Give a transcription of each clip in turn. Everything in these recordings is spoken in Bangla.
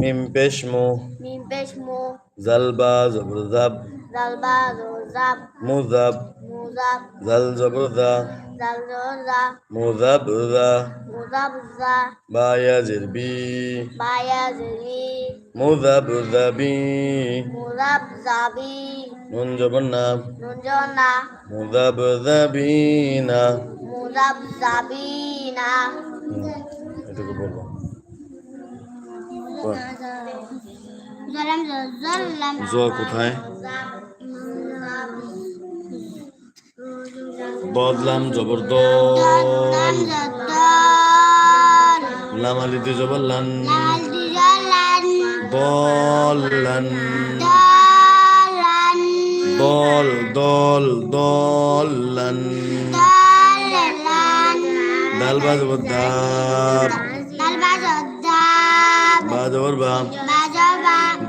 মিম পেশ মু মিম পেশ মু জালবা জবর জাব জালবা জাব মুজাব মুজাব জাল জবর জা জাল জা মুজাব জা মুজাব জা বায়া জিরবি বায়া জরি মুজাব জাবি মুজাব জাবি নুন জবর না নুনজনা মুজাব জাবিনা মুজাব জাবিনা এটুকু বলব বল। জলাম জলাম জ কোথায়? বদলাম জবরদল লাম আলিতে জবর লান। দলান দল দল দলান দাল বা জবর দাব বা জবর বা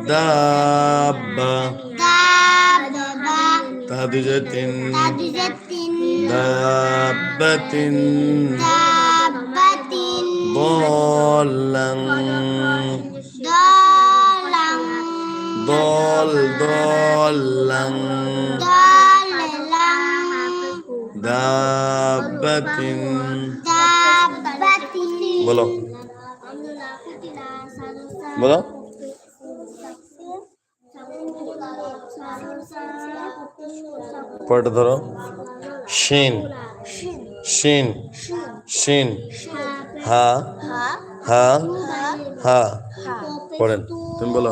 দাব্বা তাহাদি যে তিন দাব্বাতিন দলান দল দলান দাব্বাতিন বলো বলো। পরেরটা ধরো। শিন। শিন। শিন। হা। হা। হা। পড়েন তুমি বলো।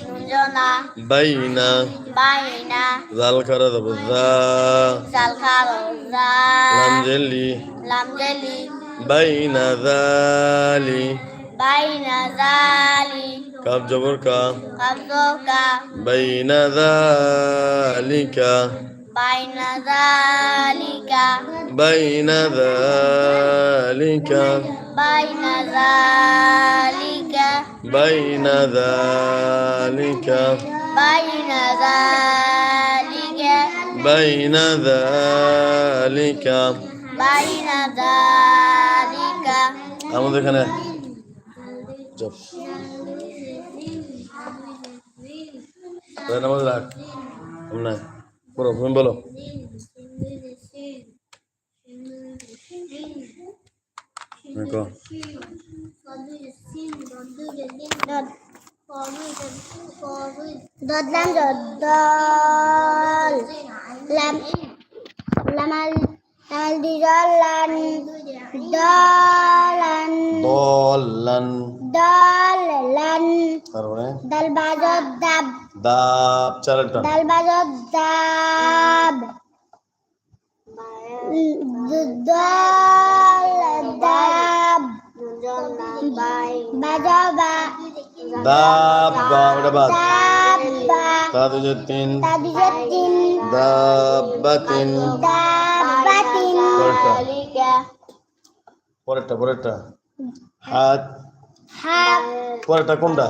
বাই না জাল খারা জবর জা লাম জেলি লামজেলি। বাই না জালি। বাইনা জালি। কাব জবর কা বাই না জালিকা বাইনা জালিকা। না জালিকা বাইনা জালিকা বাই না জালিকা বাইনা জালিকা বাই না জালিকা বাইনা জালিকা আমাদের এখানে রাখ না বলো তুমি বলো হ্যাঁ। দদলাম দদল লাম লামাল লামাল দিজলান দলান দলান দলান দাল দাব চারটা দাল বাজত দাব। দল দাব। বাজবা দাব বা ওটা বাদ। দাব্বা তাদের যে তিন। তাবিজে তিন। দাব্বা তিন। দাব্বাতিন পরেরটা। পরেরটা পরেরটা। হাত। হাত। পরেরটা কোনটা?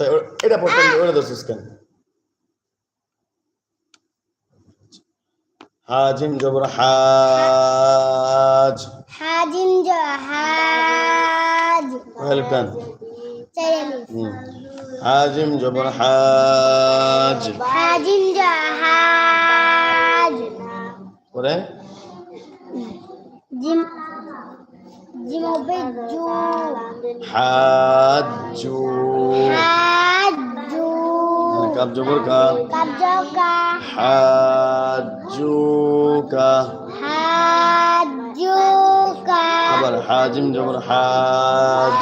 তা এটা পড়তে ওটা ধরছিস কেন হাজিম জবর হাজ। হাজিম জাহাজ ওয়েলকাম চাইলিস হুম। হাজিম জবর হাজ। হাজিম জাহাজ পরে জিম হাজু হাজু কাব জবর কা। আবার হাজিম জবর হাজ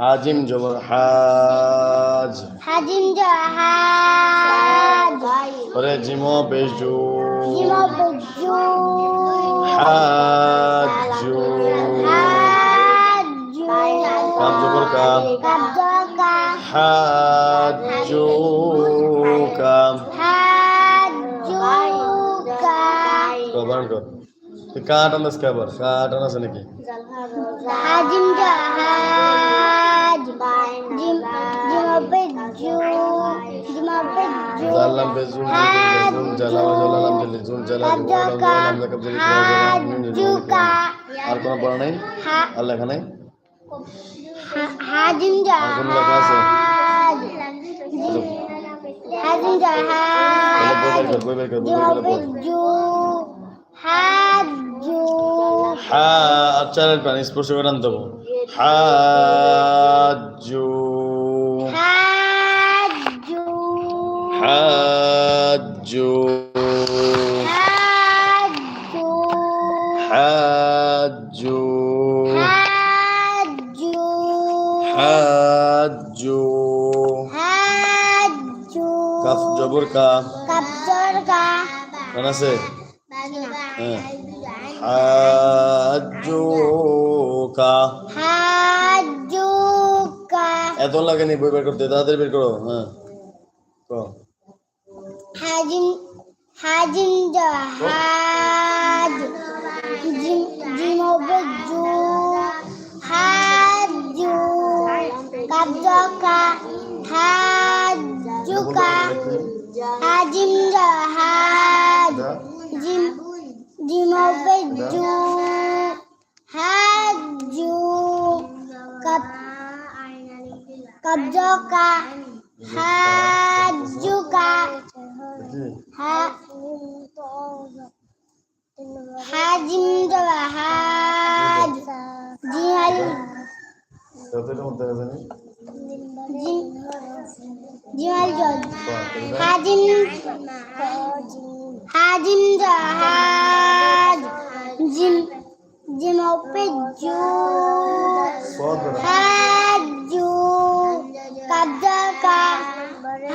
হাজিম জবর হাজ হাজিম জাহাজ পরে জিমো বেজু জিমো বেজু হাজ কাব্য করে কাব হাজ কাব কবার কর কাট আনাস কাবার কাট আনাস নাকি হাজিম জা হাজ জিম জিম জু জিম جعلنا بزوم بزوم جلالا জুম جلزوم আর কোনো পড়া নাই আর লেখা নাই হাজিন আর হাজিন জাহাজ হাজু হা হা الحاج حاج حاج حاج কাফ জবর কা কাফ জবর কা কোন আছে হাজুকা হাজুকা এত লাগে নি বই বের করতে তাড়াতাড়ি বের করো হ্যাঁ hajin hajin jahad jim peju, haju Kabjoka hajuka. Hajim jahad jim jimobeju haju Kabjoka kabdoka হাজুকা হাজিম দবা হাজ জিহাল কতটা হতে জানি জিহাল জল হাজিম হাজিম জাহাজ জিম জিম ওপে জু হাজ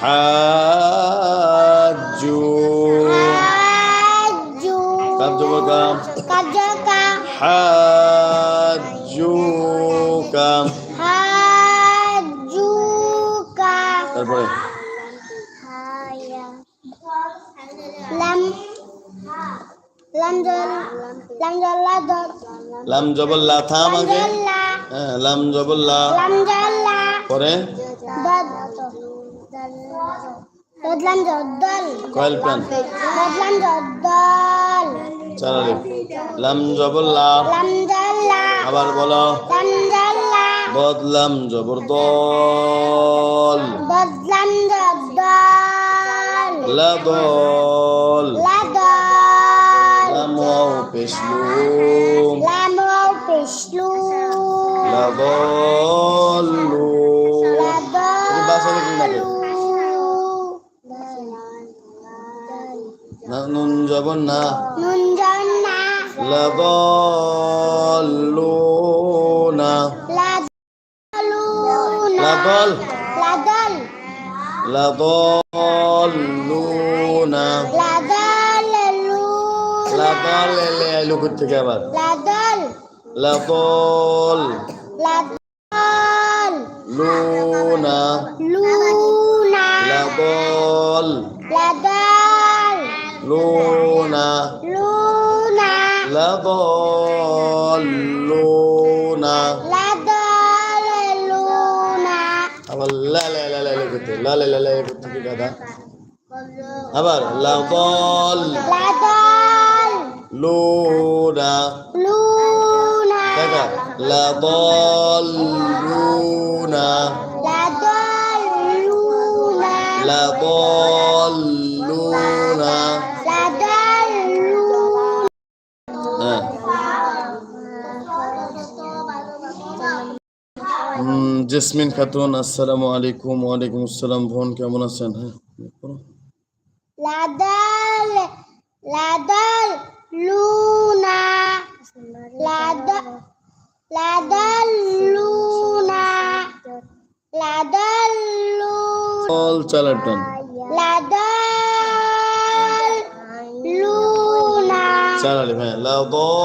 হাজু কাজুকা কাজুকা হাজুকা হাজুকা তারপরে লাম লাম থাম আগে হ্যাঁ লাম জবল্লা। পরে? বদলাম জদ্দল কয়েল প্যান বদলাম জদ্দল লাম জবল্লা। লাম আবার বলো। লাম জল্লা বদলাম জবরদল। বদলাম জদ্দল লাদল লাদল পেশলুম লাদাল্লু তুমি বাসা না না নুন যাব না নুন যাব না লাদাল্লুনা এলে আইলো কোথা থেকে আবার লাদাল লাল লুনা লুনা লাবল লাবল লুনা লুনা লাবল লুনা লাবল লুনা আবার লা লা লা লা করতে লা লা লা লা করতে কি কথা? আবার লাবল লাবল লুনা لضالون لضالون لضالون জেসমিন খাতুন আসসালামু আলাইকুম ওয়ালাইকুম আসসালাম বোন কেমন আছেন হ্যাঁ লাদাল লাদাল লুনা লাদাল লাদাল্লুনা লাদাল্লু অল চালাটন লাদাল্লুনা চালালি ভাই লাদাল্লুনা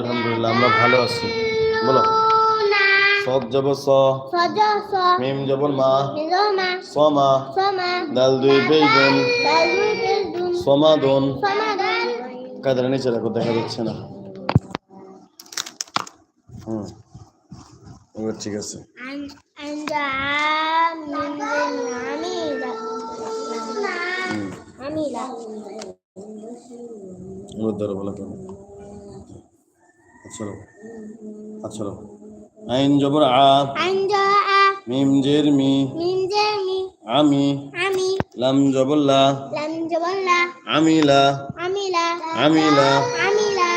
আলহামদুলিল্লাহ আমরা ভালো আছি। বলো। সদ জব স মিম জবর মা সমা ডাল দুই দুন সমাদন। কাদের নিচে রাখো দেখা যাচ্ছে না। হুম এবার ঠিক আছে। ধরো বলো কেন আচ্ছা আচ্ছা আইন জবর। আ আইন জবর। আ মিম জের মিম জের আমি। আমি। লাম জবর লা লাম জবর লা আমিলা। আমিলা। আমিলা। আমিলা।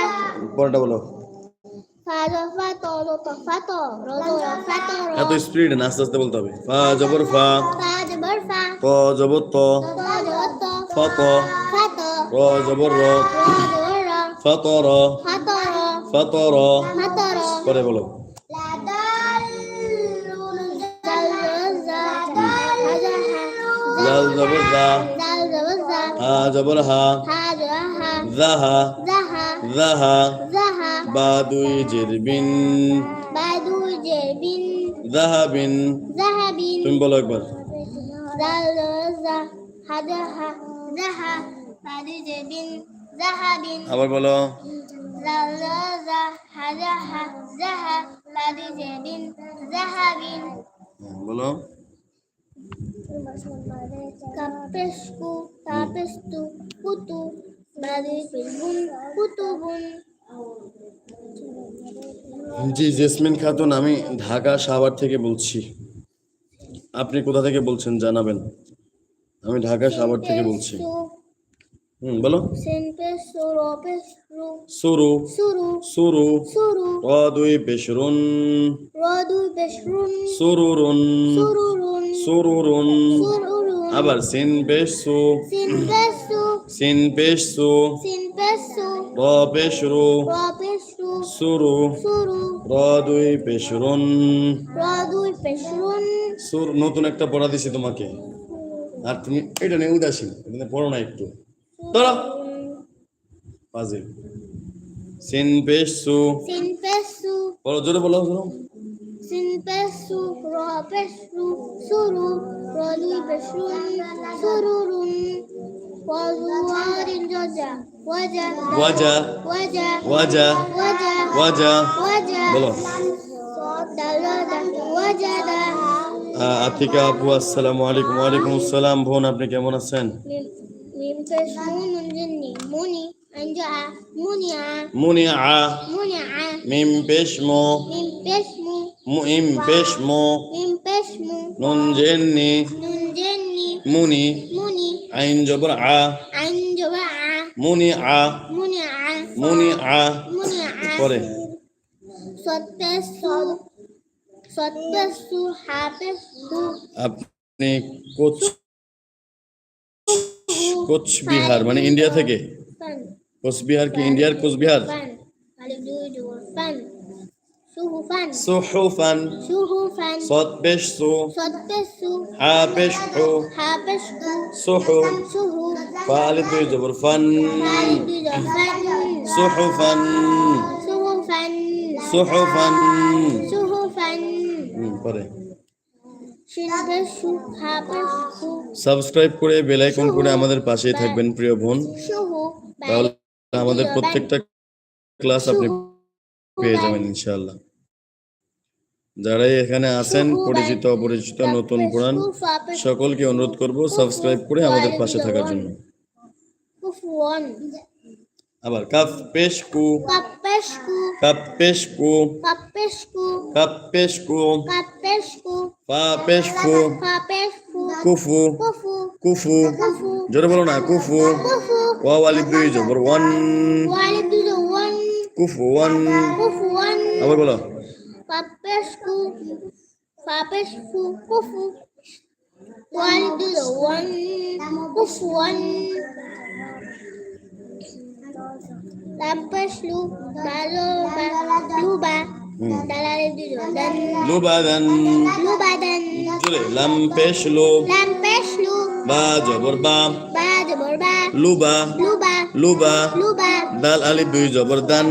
পরটা বলো। এত স্পিড না আস্তে আস্তে বলতে হবে। ফা জবর ফা। ত জবর ত। ফত র জবর র। ফতর ফাতর। করে বলো। জাল জবর জা। হা জবর হা। জাহা জাহা বা দুই জেরবিন বা দুই জেরবিন জাহাবিন জাহাবিন তুমি বলো একবার। জাল জা। হাজা হা। জাহা বা জেরবিন হুম, বলো। putubun. জি জেসমিন খাতুন আমি ঢাকা সাভার থেকে বলছি। আপনি কোথা থেকে বলছেন জানাবেন? আমি ঢাকা সাভার থেকে বলছি। হুম বলো। সুরু। সুরু। সুরু। রদুই বেশরুন রদুই বেশরুন সুরুরুন। সুরুরুন। সুরুরুন। আবার সিন বেশু সিন বেশু সিন বেশু সিন বেশু র বেশরু র বেশরু সুরু। সুরু। রদুই বেশরুন রদুই বেশরুন সুর নতুন একটা পড়া দিছি তোমাকে। আর তুমি এটা নিয়ে উদাসীন পড়ো না একটু। আতিকা আপু আসসালামু আলাইকুম। ওয়ালাইকুম আসসালাম। বোন আপনি কেমন আছেন? منع من بشمو من بشمو نون جني مني عين جبرعة منع منع পরে আপনি কোথায় কোচবিহার মানে ইন্ডিয়া থেকে? কোচবিহার কি ইন্ডিয়ার কোচবিহার? সুহুফান। সদ পেশ সু। হা পেশ হু। সুহু। ফালে দুই জবর ফান। সুহুফান। সুহুফান। সুহুফান। পরে। সাবস্ক্রাইব করে বেল আইকন করে আমাদের পাশেই থাকবেন প্রিয় বোন। তাহলে আমাদের প্রত্যেকটা ক্লাস আপনি পেয়ে যাবেন ইনশাআল্লাহ। যারাই এখানে আছেন পরিচিত অপরিচিত নতুন পুরাণ সকলকে অনুরোধ করব সাবস্ক্রাইব করে আমাদের পাশে থাকার জন্য। আবার কাফ পেশ কু কাপেশকু কাপ পেশ কু কাপেশকু কাপ পেশ কু কাপেশকু পা পেশ কু কাপেশকু কুফু। কুফু। কুফু। কুফু। জোরে বলো না কুফু। কুফু। ওয়াও আলিফ দুই জবর ওয়ান। ওয়ালিদ দুজো ওয়ান। কুফু ওয়ান। কুফুয়ান আবার বলো। কাপেশকু কাপেশকু কুফু। ওয়ালিদ দুজো ওয়ান। কুফুয়ান Lampeslu, balo, luba, হুম dalale dujo, dan, লুবাদান lubadan, জোরে লাম পেশ লো lampeslu, বা জবর বা ba jebor ba, লুবা luba, লুবা luba, দাল আলিফ দুই জবর দান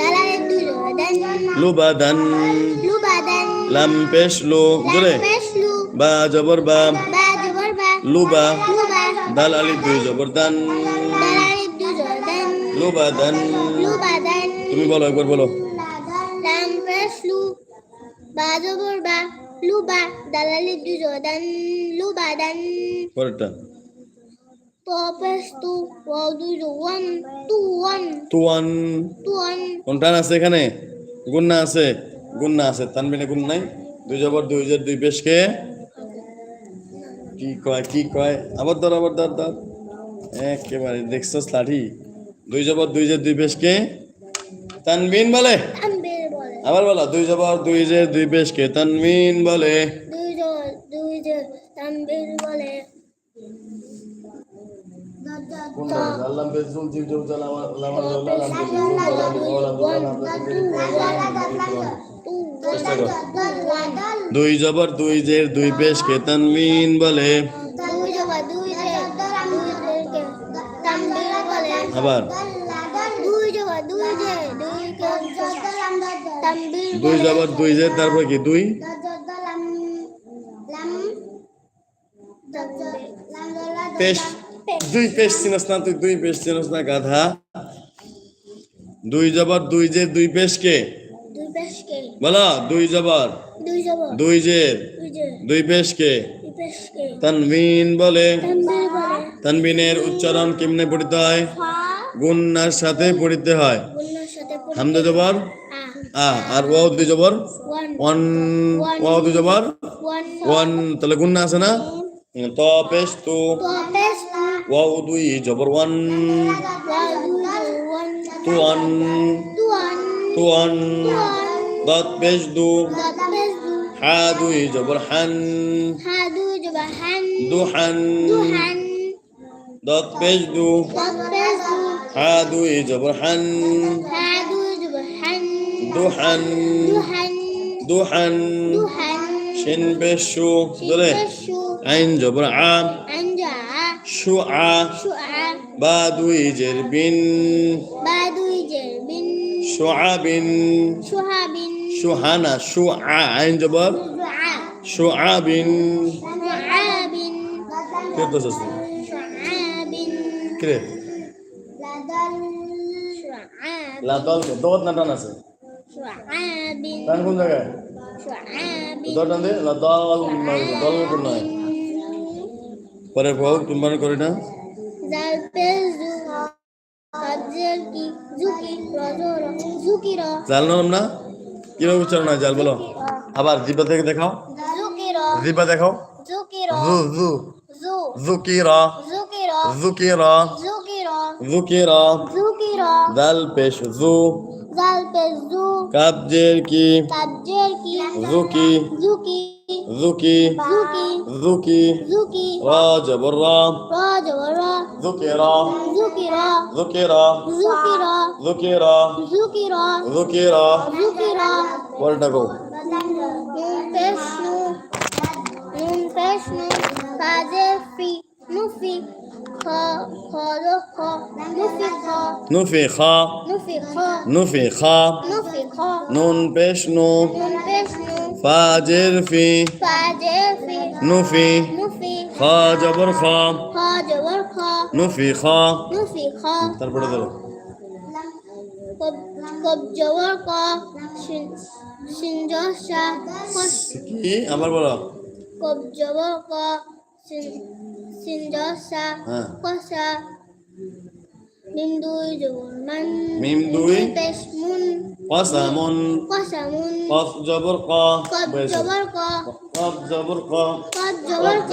dalale dujo, dan, লুবাদান lubadan, লাম পেশ লো জোরে lampeslu, বা জবর বা ba jebor ba, লুবা luba, দাল আলিফ দুই জবর দান dalale dujo, লুবাদান। lubadan, তুমি বলো একবার বলো। lampeslu, ba jebor ba, luba, dalale dujo, dan, lubadan, পরেরটা কোনটা আছে এখানে? গুন্না আছে। গুন্না আছে তানবিনে গুণ নাই। দুই জবর দুই জের দুই পেশকে কি কয় কি কয়? আবার ধর আবার ধর ধর একেবারে দেখছস লাঠি? দুই জবর দুই জের দুই পেশকে তানবিন বলে. আবার বলো দুই জবর দুই জের দুই পেশকে তানবিন বলে দুই জবর দুই জের দুই পেশকে তানবিন বলে আবার? দুই জবর দুই জের তারপর কি? দুই? পেশ দুই পেশ চিনস না তুই দুই পেশ চিনস না গাধা। দুই জবর দুই জের দুই Duj peske, বলো দুই জবর দুই জের দুই duj peske. তানবিন বলে। তানবিনের উচ্চারণ কেমনে পড়িতে হয়? গুন্নার সাথে পড়িতে হয়। sate জবর? আ। আর ওয়াও দুই জবর? ওয়ান। ওয়াও দুই জবর? ওয়ান। তাহলে গুন্না আছে না? তো পেশ তো ওয়াও দুই জবর ওয়ান। তুয়ান। Tuan, তুয়ান। Tuan, দত পেশ দু হা দুই জবর হান। দুহান। দত পেশ দু হা দুই জবর হান দুহান দুহান শিন পেশ শু ধরে আইন জবর আ শু আ বা দুই জের বিন Badui Jerbin, শুআবিন Shuhabin, শুহানা শুআ আইন জবর শুআবিন Shu'abin, কে? Shu'abin, কি লাদল দত না আছে? কোন জায়গায়? দত টান দল কোন পরে বউ তুমি করে না? জাল নাম না? কীভাবে উচ্চারণ হয় জাল বলো? আবার জিব্বা থেকে দেখাও। জিব্বা দেখাও। Zukira. Zukira. Zukira. Zal peş zu. Zal peş zu. Kabcir ki. Kabcir ki. Zuki. Zuki. Zuki. Zuki. Zuki. Zuki. Ra cebur ra. Ra cebur ra. Zukira. Zukira. Zukira. Zukira. Zukira. Zukira. Zukira. Zukira. Where did I go? Peş. Kha. নুফি খা Nufi kha. নুন পেশ নু. ফাজের ফি. নুফি. খা জবর খা. নুফি খা. তারপরে ধরো আবার বলো কবজ ক সিনজসা কসা মিম দুই জবর কফ জবর ক? কফ জবর ক? কফ জবর ক।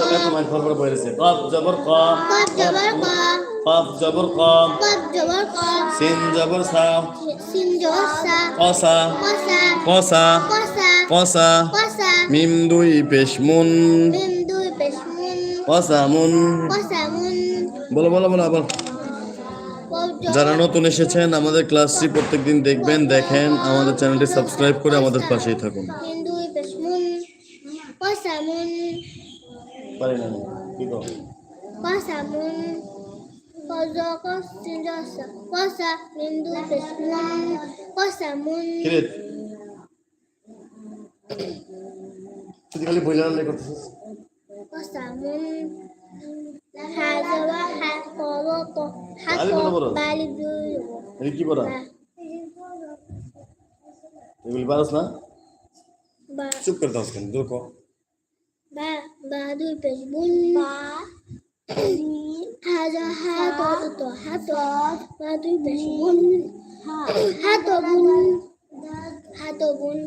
কফ কফ জবর ক? কফ জবর ক? কফ জবর ক কফ কসা? মিম দুই পেশমুন মিম বলো বলো বলো বলো যারা নতুন এসেছেন আমাদের ক্লাসটি প্রত্যেকদিন দেখবেন দেখেন আমাদের চ্যানেলটি সাবস্ক্রাইব করে আমাদের পাশেই থাকুন। Thank you. তুই খালি বইলা লে করতেছিস কি পড়া এগুলি পারস না. চুপ করে দাও কেন দূর কর. Baduy pesmun. Ba. Haza ha qawata. Hato. Baduy pesmun. Hato bun. Hato bun. হাতবুন Hato হাতবুন।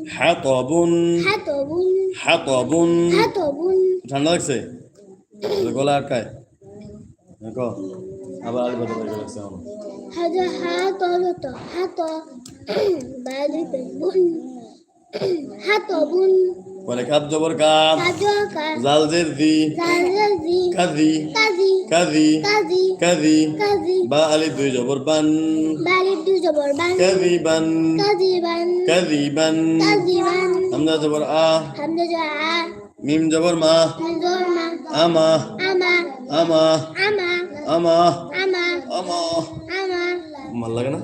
হাতবুন। হাতবুন। ঠান্ডা লাগছে? গলা আটকায় দেখো আবার আর কথা বলে লাগছে আমার। হাজা হাত অলত হাত বাইরে বুন। হাতবুন। بن বলে কাপ জবর কাপ كاجوكا জালজের দি زازي কাদি كازي কাদি كازي কাদি كازي বা আলি দুই জবর বান بالي دو جبر بان কাদি বান كازي بان কাদি বান كازي بان হামজা জবর আ حمد جاء মিম জবর মা من زورما আমা أما আমা أما আমা أما আমা أما ভাল লাগে না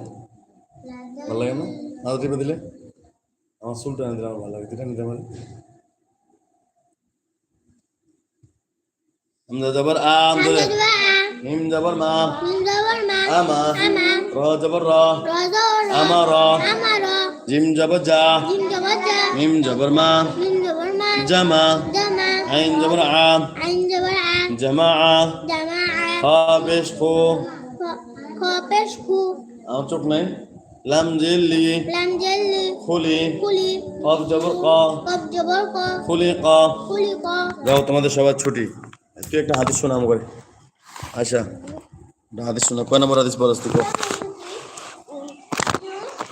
ভাল লাগে না আরো টিপে দিলে আমার চুলটা এনে দিলে আমার ভালো লাগে দিলে নিতে পারে আমা أما র জবর র رزورا আমারা أمرا জিম জবর যা من جبجا মিম জবর মা من زورما জামা جمع আইন জবর আম عند برعة জামা جماعة খাবেশ ফো خابشكو আমার চোখ নাই লাম জিল্লি لم جلي খুলি كلي কফ জবর ক قب جبرقا খুলি ক خلقا যাও তোমাদের সবার ছুটি তুই একটা হাদিস শোনাম করে আচ্ছা একটা হাদিস শোনা কয় নম্বর হাদিস বলস তুই কো?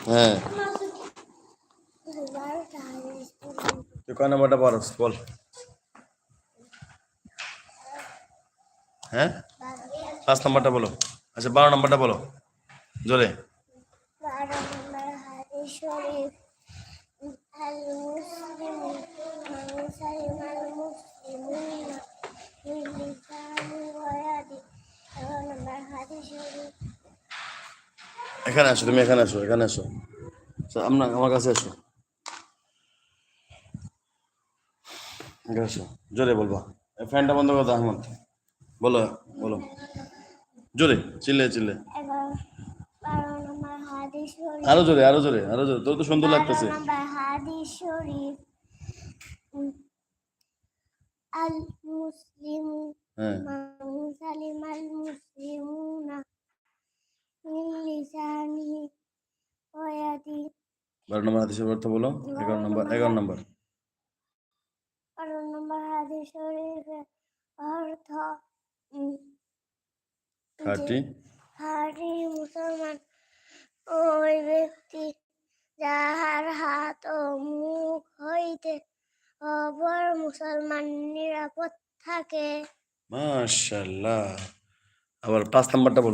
হ্যাঁ তুই কয় নম্বরটা পড়স বল হ্যাঁ পাঁচ নম্বরটা বলো আচ্ছা বারো নম্বরটা বলো জোরে الشريف المسلم من سلم المسلمون এখানে আসো তুমি এখানে আসো এখানে আসো। আপনার আমার কাছে আসো আসো জোরে বলবা। ফ্যানটা বন্ধ করো তো, আহমদ। বলো বলো। জোরে চিল্লে চিল্লে। আরও জোরে আরও জোরে আরও জোরে। তোর তো সুন্দর লাগতেছে। من المسلمون من لسانه ويده বারো নম্বর হাদিসের অর্থ বলো। এগারো নম্বর এগারো নম্বর। বারো নম্বর হাদিসের অর্থ মুসলমান ওই ব্যক্তি যাহার হাত ও মুখ হইতে অপর মুসলমান নিরাপত্তা থাকে মাশাল্লাহ। আবার পাঁচ নাম্বারটা বলো।